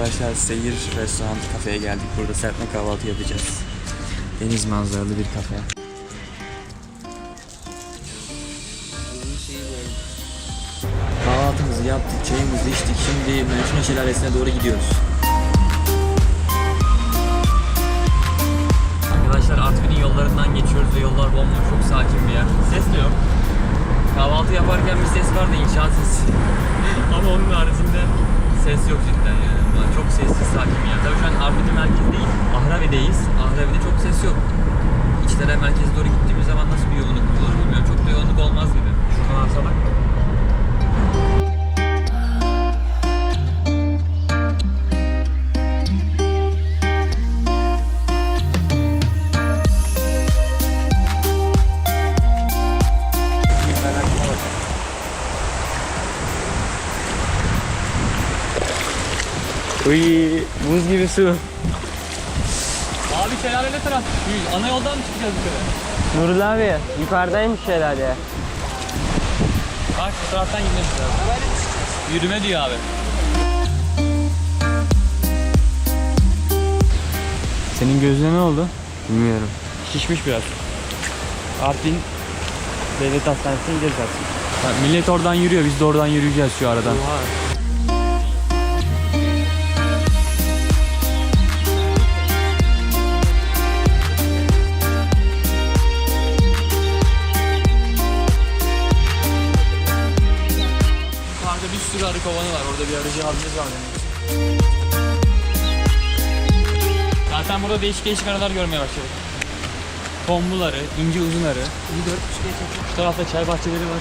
Arkadaşlar Seyir Restoran kafeye geldik. Burada serpme kahvaltı yapacağız. Deniz manzaralı bir kafe. Kahvaltımızı yaptık, çayımızı içtik. Şimdi Menşune Şelalesi'ne doğru gidiyoruz. Arkadaşlar Artvin'in yollarından geçiyoruz ve yollar bomboş, çok sakin bir yer. Ses de yok. Kahvaltı yaparken bir ses vardı inşaat sesi. Ama onun haricinde ses yok cidden yani. Sessiz, sakin bir. Tabii şu an Artvin'in merkezdeyiz. Ahravi'deyiz. Ahravi'de çok ses yok. İçlere merkeze doğru gittiğimiz zaman su. Abi şelale ne taraf? Ana yoldan mı çıkacağız yukarı? Nurullah abi, yukarıdaymış herhalde. Bak bu taraftan gitmemiz lazım. Yürüme diyor abi. Senin gözüne ne oldu? Bilmiyorum. Şişmiş biraz. Artvin Devlet Hastanesi'ne gideceğiz zaten. millet oradan yürüyor, biz de oradan yürüyeceğiz şu aradan. Yukarıda sürü arı kovanı var. Orada bir arıcı abimiz var. Zaten burada değişik değişik arılar görmeye başladık. Tombul arı, ince uzun arı. Şu tarafta çay bahçeleri var.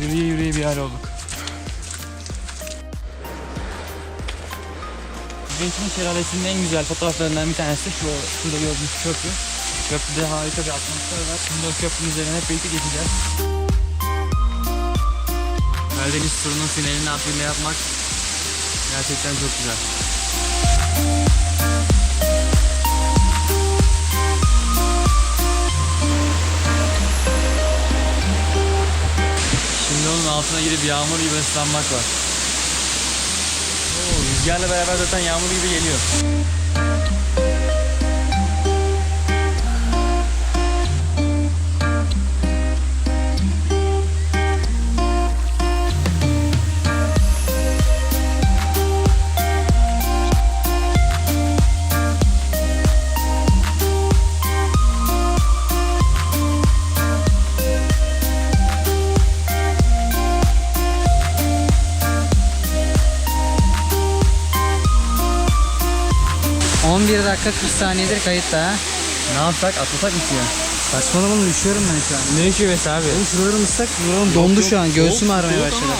Yürüye yürüye bir hal olduk. Gençlik Şelalesi'nin en güzel fotoğraflarından bir tanesi şu şurada gördüğünüz köprü. Köprüde harika bir atmosfer var. Şimdi o köprünün üzerine hep birlikte geçeceğiz. Karadeniz turunun finalini Afrin'de yapmak gerçekten çok güzel. Şimdi onun altına girip yağmur gibi ıslanmak var. Rüzgarla beraber zaten yağmur gibi geliyor. 11 dakika 40 saniyedir kayıtta ha. Ne yapsak? Atlasak mı suya? Saçmalama üşüyorum ben şu an. Ne üşümesi abi? Oğlum şuralarım ıslak, şuralarım dondu şu an. Göğsüm ağrımaya başladı.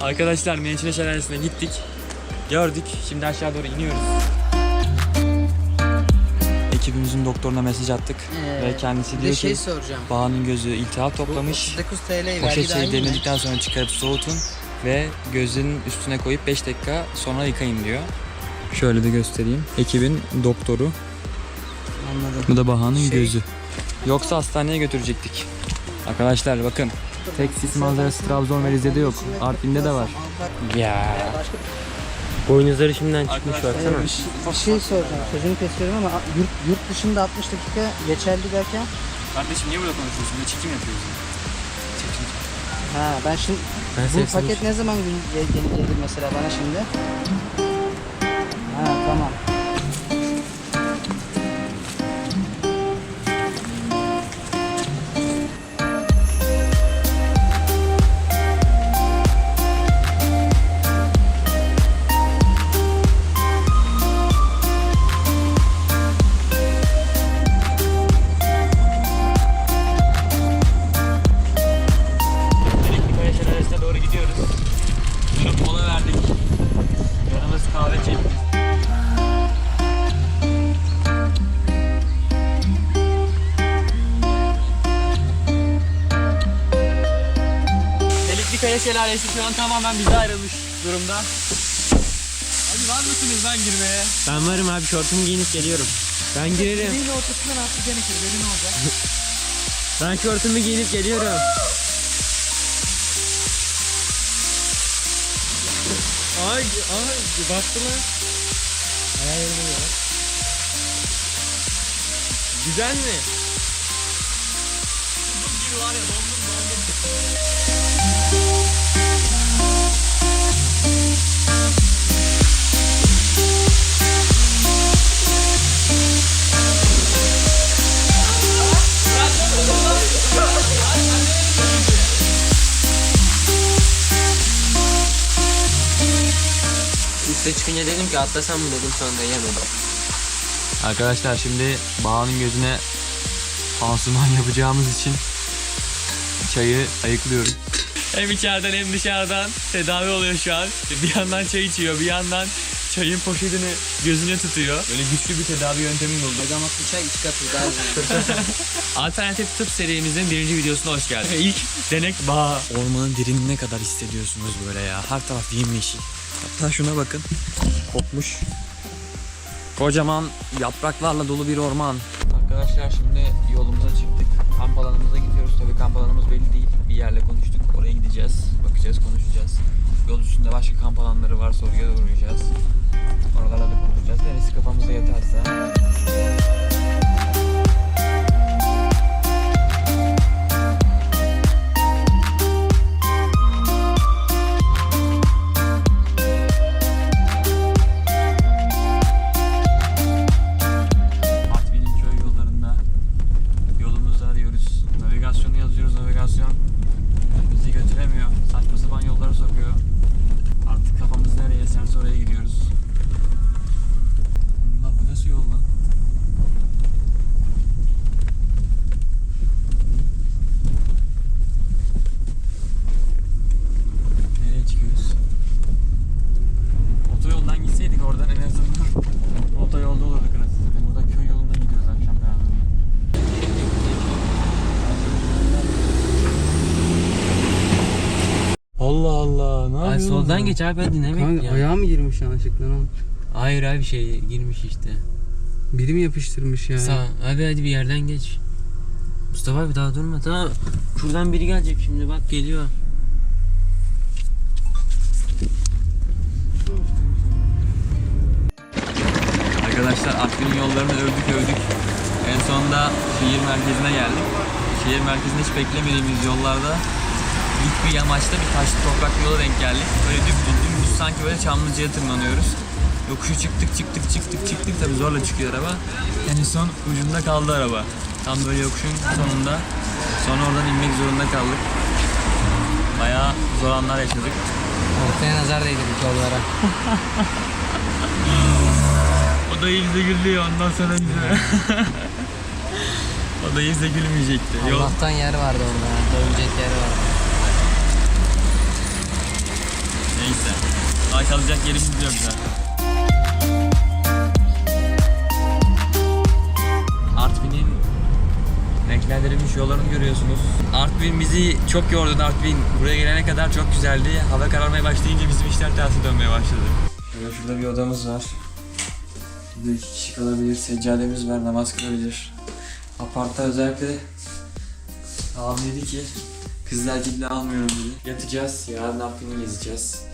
Arkadaşlar Mençine Şelalesi'ne gittik. Gördük. Şimdi aşağı doğru iniyoruz. Ekibimizin doktoruna mesaj attık. Ee, Ve kendisi Bir diyor şey ki soracağım. Bahanın gözü iltihap toplamış. 39 TL vergi Poşet dahil şeyi mi? demledikten sonra çıkarıp soğutun ve gözünün üstüne koyup 5 dakika sonra yıkayın diyor. Şöyle de göstereyim. Ekibin doktoru. Anladım. Bu da Baha'nın Şey- gözü. Yoksa hastaneye götürecektik. Arkadaşlar bakın. Tek sis manzarası Trabzon ve Rize'de yok. Artvin'de de var. Ya. Boynuzları şimdiden çıkmış baksana. Bir şey soracağım. Sözünü kesiyorum ama yurt, yurt dışında 60 dakika geçerli derken Kardeşim niye böyle konuşuyorsun? Ne çekim yapıyorsun? ha ben şimdi Ben bu paket ne zaman gel- gel- gelir mesela bana şimdi? Ha tamam. Elektrikaya Şelalesi şu an tamamen bize ayrılmış durumda. Hadi var mısınız lan girmeye? Ben varım abi şortumu giyinip geliyorum. Ben girerim. Değil ortasından attı gene ki ne olacak? Ben şortumu giyinip geliyorum. Ay ay baktı lan. Güzel mi? Üste çıkınca dedim ki atlasam mı dedim sonra da yemedim. Arkadaşlar şimdi Bağ'ın gözüne pansuman yapacağımız için çayı ayıklıyoruz. Hem içeriden hem dışarıdan tedavi oluyor şu an. Bir yandan çay içiyor, bir yandan çayın poşetini gözüne tutuyor. Böyle güçlü bir tedavi yöntemi bulduk. Bedamatlı çay iki katı. Alternatif tıp serimizin birinci videosuna hoş geldiniz. İlk denek bağ. Ormanın derinliğine kadar hissediyorsunuz böyle ya. Her taraf yemyeşil. Hatta şuna bakın. Kopmuş. Kocaman yapraklarla dolu bir orman. Arkadaşlar şimdi yolumuza çıktık. Kamp alanımıza gidiyoruz. Tabii kamp alanımız belli değil. Bir yerle konuştuk. Oraya gideceğiz. Bakacağız, konuşacağız. Yol üstünde başka kamp alanları varsa oraya da soldan geç abi hadi ne Kanka bekliyorsun? ayağı mı girmiş yanlışlıkla lan? Hayır abi şey girmiş işte. Biri mi yapıştırmış ya? Sağ abi hadi bir yerden geç. Mustafa abi daha durma tamam. Şuradan biri gelecek şimdi bak geliyor. Arkadaşlar Artvin'in yollarını övdük övdük. En sonunda şehir merkezine geldik. Şehir merkezinde hiç beklemediğimiz yollarda ilk bir yamaçta bir taşlı toprak yola denk geldik. Böyle dümdüz dümdüz sanki böyle Çamlıca'ya tırmanıyoruz. Yokuşu çıktık çıktık çıktık çıktık tabi zorla çıkıyor araba. En son ucunda kaldı araba. Tam böyle yokuşun sonunda. Sonra oradan inmek zorunda kaldık. Bayağı zor anlar yaşadık. Ortaya nazar değdi bu yollara. O da yüzde gülüyor ondan sonra bize. o da yüzde gülmeyecekti. Yol, Allah'tan yer vardı orada. Dönecek yer vardı. neyse. Daha kalacak yerimiz yok zaten. Artvin'in renklendirilmiş yollarını görüyorsunuz. Artvin bizi çok yordu Artvin. Buraya gelene kadar çok güzeldi. Hava kararmaya başlayınca bizim işler tersi dönmeye başladı. Şöyle şurada bir odamız var. Burada iki kişi kalabilir. Seccademiz var. Namaz kılabilir. Apartta özellikle Ağam dedi ki kızlar ciddi almıyorum dedi. Yatacağız. Yarın Artvin'i gezeceğiz.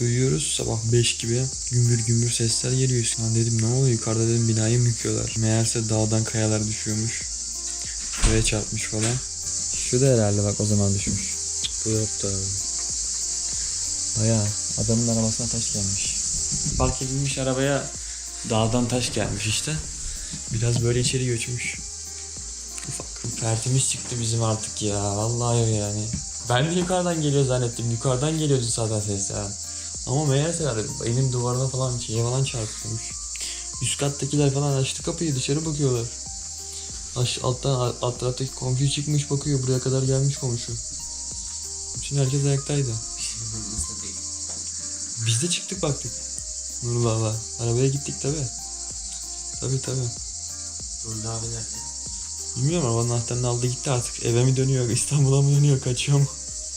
Uyuyoruz sabah 5 gibi gümbür gümbür sesler geliyor. Lan dedim ne oluyor yukarıda dedim binayı mı yıkıyorlar. Meğerse dağdan kayalar düşüyormuş. Eve çarpmış falan. Şu da herhalde bak o zaman düşmüş. Bu yoktu abi. Baya adamın arabasına taş gelmiş. Park edilmiş arabaya dağdan taş gelmiş işte. Biraz böyle içeri göçmüş. Ufak. Pertimiz çıktı bizim artık ya. Vallahi yani. Ben de yukarıdan geliyor zannettim. Yukarıdan geliyordu zaten sesler. Ama meğerse yani evin duvarına falan şeye falan çarpıyormuş. Üst kattakiler falan açtı kapıyı dışarı bakıyorlar. Aş, alttan alt taraftaki komşu çıkmış bakıyor buraya kadar gelmiş komşu. Bütün herkes ayaktaydı. Biz de çıktık baktık. Nurullah Arabaya gittik tabi. Tabi tabi. Burada abi nerede? Bilmiyorum arabanın anahtarını aldı gitti artık. Eve mi dönüyor, İstanbul'a mı dönüyor, kaçıyor mu?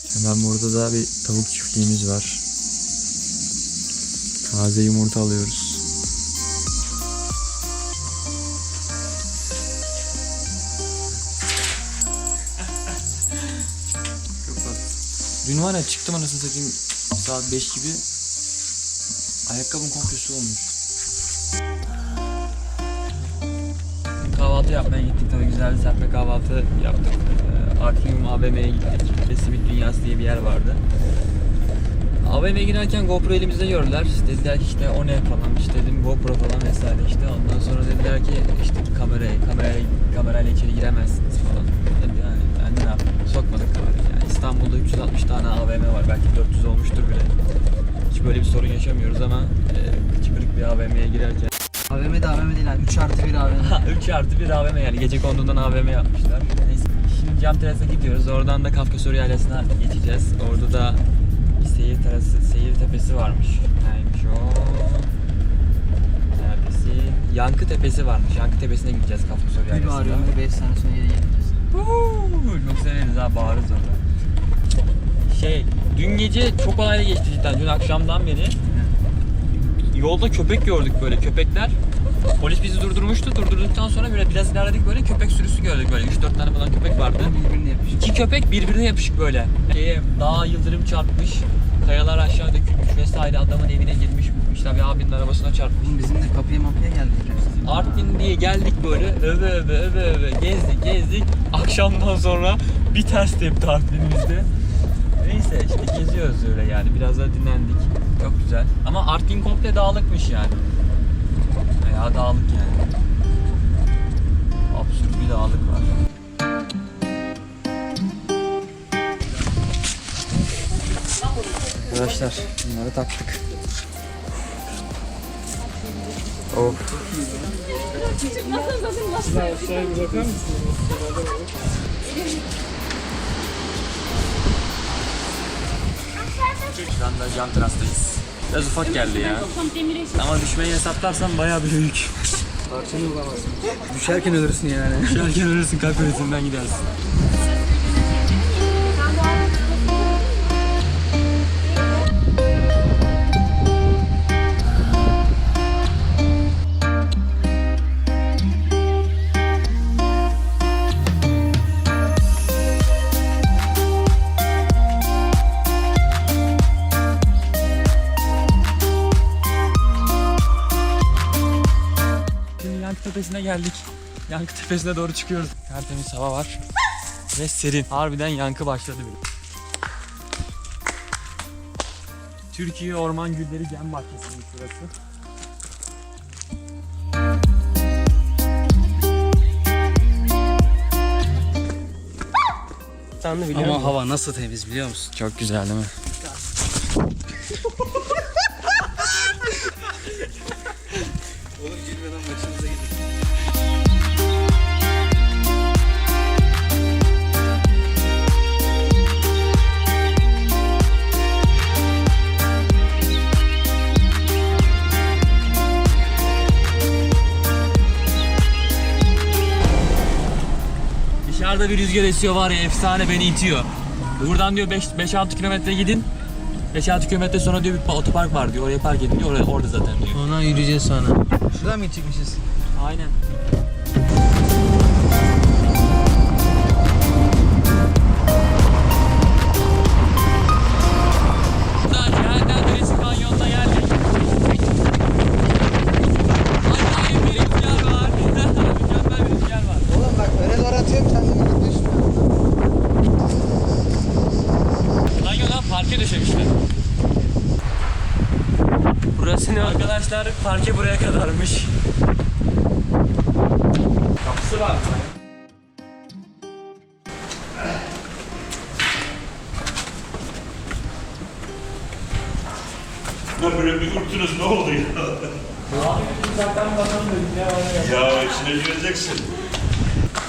Hemen burada da bir tavuk çiftliğimiz var. Taze yumurta alıyoruz. Dün var ya çıktım anasını satayım saat 5 gibi. Ayakkabım komplesi olmuş. Kahvaltı yapmaya gittik tabii güzel bir serpme kahvaltı yaptık. Ee, Akrium AVM'ye gittik. Ve Dünyası diye bir yer vardı. AVM'ye girerken GoPro elimizde gördüler. Dediler ki işte o ne falan işte dedim GoPro falan vesaire işte. Ondan sonra dediler ki işte kamerayı, kamerayla, kamerayla içeri giremezsiniz falan. Dedim yani ben ne yapayım sokmadık bari. Yani İstanbul'da 360 tane AVM var belki 400 olmuştur bile. Hiç böyle bir sorun yaşamıyoruz ama e, kıçkırık bir AVM'ye girerken AVM de AVM değil yani 3 artı 1 AVM. Ha, 3 artı 1 AVM yani gece konduğundan AVM yapmışlar. Neyse. Şimdi cam terasa gidiyoruz. Oradan da Kafkasor Yaylası'na geçeceğiz. Orada da seyir terası, seyir tepesi varmış. Neymiş o? Neredesin? Yankı tepesi varmış. Yankı tepesine gideceğiz Kafkasor Bir Yaylası'na. bağırıyorum ve 5 sene sonra geri geleceğiz. Huuu, Çok severiz ha bağırırız orada. Şey, dün gece çok olaylı geçti cidden. Dün akşamdan beri yolda köpek gördük böyle köpekler. Polis bizi durdurmuştu. Durdurduktan sonra böyle biraz ilerledik böyle köpek sürüsü gördük böyle. 3-4 tane falan köpek vardı. Birbirini yapışık. İki köpek birbirine yapışık böyle. Şeye, dağa yıldırım çarpmış. Kayalar aşağı dökülmüş vesaire. Adamın evine girmiş. İşte bir abinin arabasına çarpmış. Oğlum bizim de kapıya mapıya geldik. Artvin diye geldik böyle öve öve öve öve gezdik gezdik. Akşamdan sonra bir ters tepti Artvin'imizde. Neyse işte geziyoruz öyle yani biraz da dinlendik. Çok güzel. Ama Artvin komple dağlıkmış yani. Bayağı dağlık yani. Absürt bir dağlık var. Arkadaşlar bunları taktık. Of. Şu anda yan terastayız. Biraz ufak geldi ya. Ama düşmeyi hesaplarsan bayağı büyük. Parçanı bulamazsın. Düşerken ölürsün yani. Düşerken ölürsün kalp krizinden gidersin. Geldik. Yankı Tepesi'ne doğru çıkıyoruz. Tertemiz hava var. Ve serin. Harbiden yankı başladı bile. Türkiye Orman Gülleri Gen Bahçesi'nin burası. Ama hava nasıl temiz biliyor musun? Çok güzel değil mi? Dışarıda bir rüzgar esiyor var ya efsane beni itiyor. Buradan diyor 5-6 kilometre gidin. 5-6 kilometre sonra diyor bir otopark var diyor. Oraya park edin diyor. Orada, orada zaten diyor. Ona yürüyeceğiz sonra. Şuradan mı çıkmışız? Aynen. Ya böyle bir ürktünüz ne oldu ya? Abi uzaktan bakalım dedik ya. Ya içine gireceksin.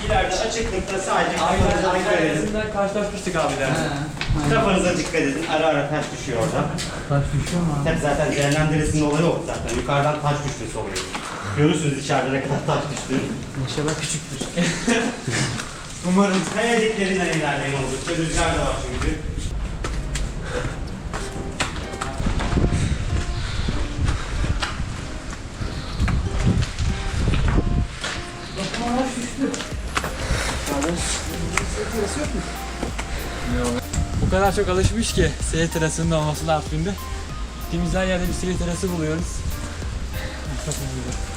İleride açıklıkta sadece kafanıza dikkat edin. Karşılaşmıştık abi dersin. Kafanıza dikkat edin. Ara ara taş düşüyor orada. Taş düşüyor mu abi? Tabi zaten Cehennemdere'sinin olayı yok zaten. Yukarıdan taş düşmesi oluyor. Görürsünüz içeride ne kadar taş düştüğünü. İnşallah küçüktür. Umarım kayadeklerinden ilerleyin oldukça. Rüzgar da var çünkü. Bu kadar çok alışmış ki seyir terasının olmasına Artvin'de. Gittiğimiz her yerde bir seyir terası buluyoruz. Çok mutluyum.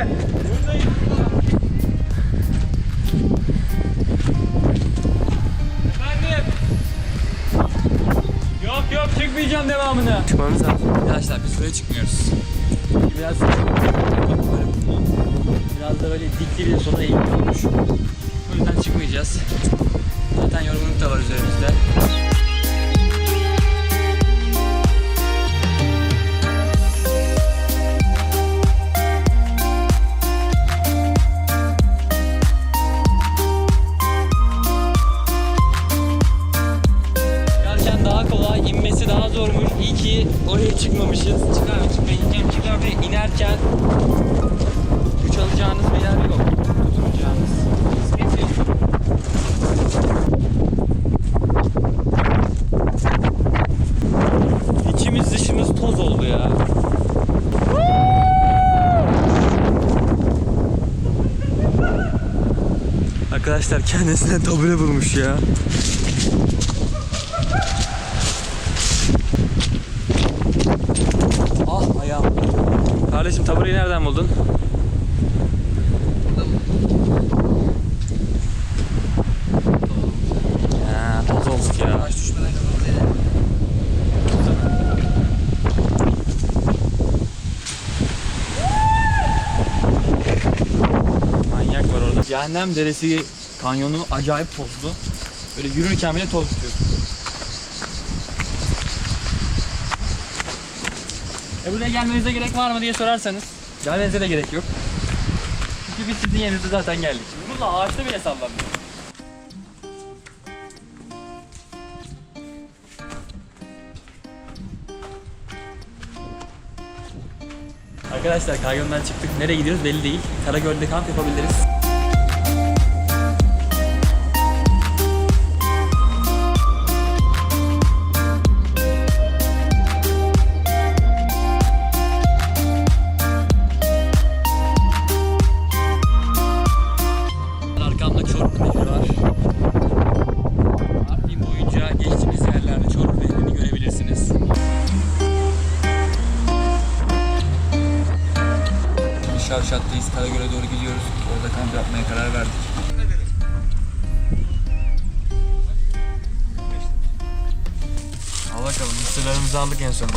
Yukarı! Efendim? Yok yok çıkmayacağım devamını. Çıkmamız lazım. Arkadaşlar biz buraya çıkmıyoruz. Biraz biraz da böyle dikli bir sola eğiliyormuş. O yüzden çıkmayacağız. Zaten yorgunluk da var üzerimizde. Daha kolay, inmesi daha zormuş. İyi ki oraya çıkmamışız. Çıkar mı çıkmayacağım çıkar ve inerken güç alacağınız bir yer yok. Tutunacağınız. İçimiz dışımız toz oldu ya. Arkadaşlar kendisine tabure bulmuş ya. Nereden buldun? Ya toz olduk ya. Manyak var orada. Cehennem Deresi kanyonu acayip tozlu. Böyle yürürken bile toz tutuyor. E buraya gelmenize gerek var mı diye sorarsanız gelmenize de gerek yok. Çünkü biz sizin yerinizde zaten geldik. Bununla ağaçta bile sallanmıyor. Arkadaşlar kayyondan çıktık. Nereye gidiyoruz belli değil. Karagöl'de kamp yapabiliriz. Karagöl'e doğru gidiyoruz. Orada kamp yapmaya karar verdik. Al bakalım. Mısırlarımızı aldık en sonunda.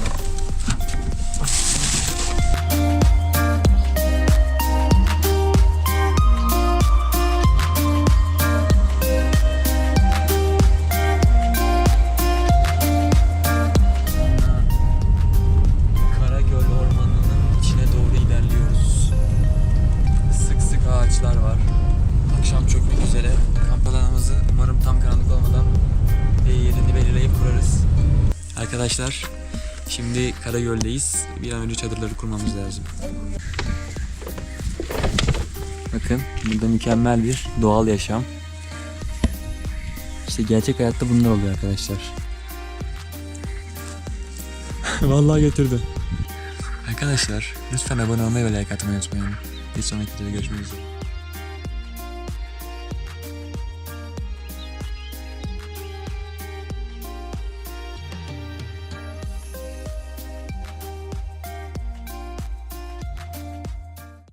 Arkadaşlar şimdi Karagöl'deyiz. Bir an önce çadırları kurmamız lazım. Bakın burada mükemmel bir doğal yaşam. İşte gerçek hayatta bunlar oluyor arkadaşlar. Vallahi götürdü. Arkadaşlar lütfen abone olmayı ve like atmayı unutmayın. Bir sonraki videoda görüşmek üzere.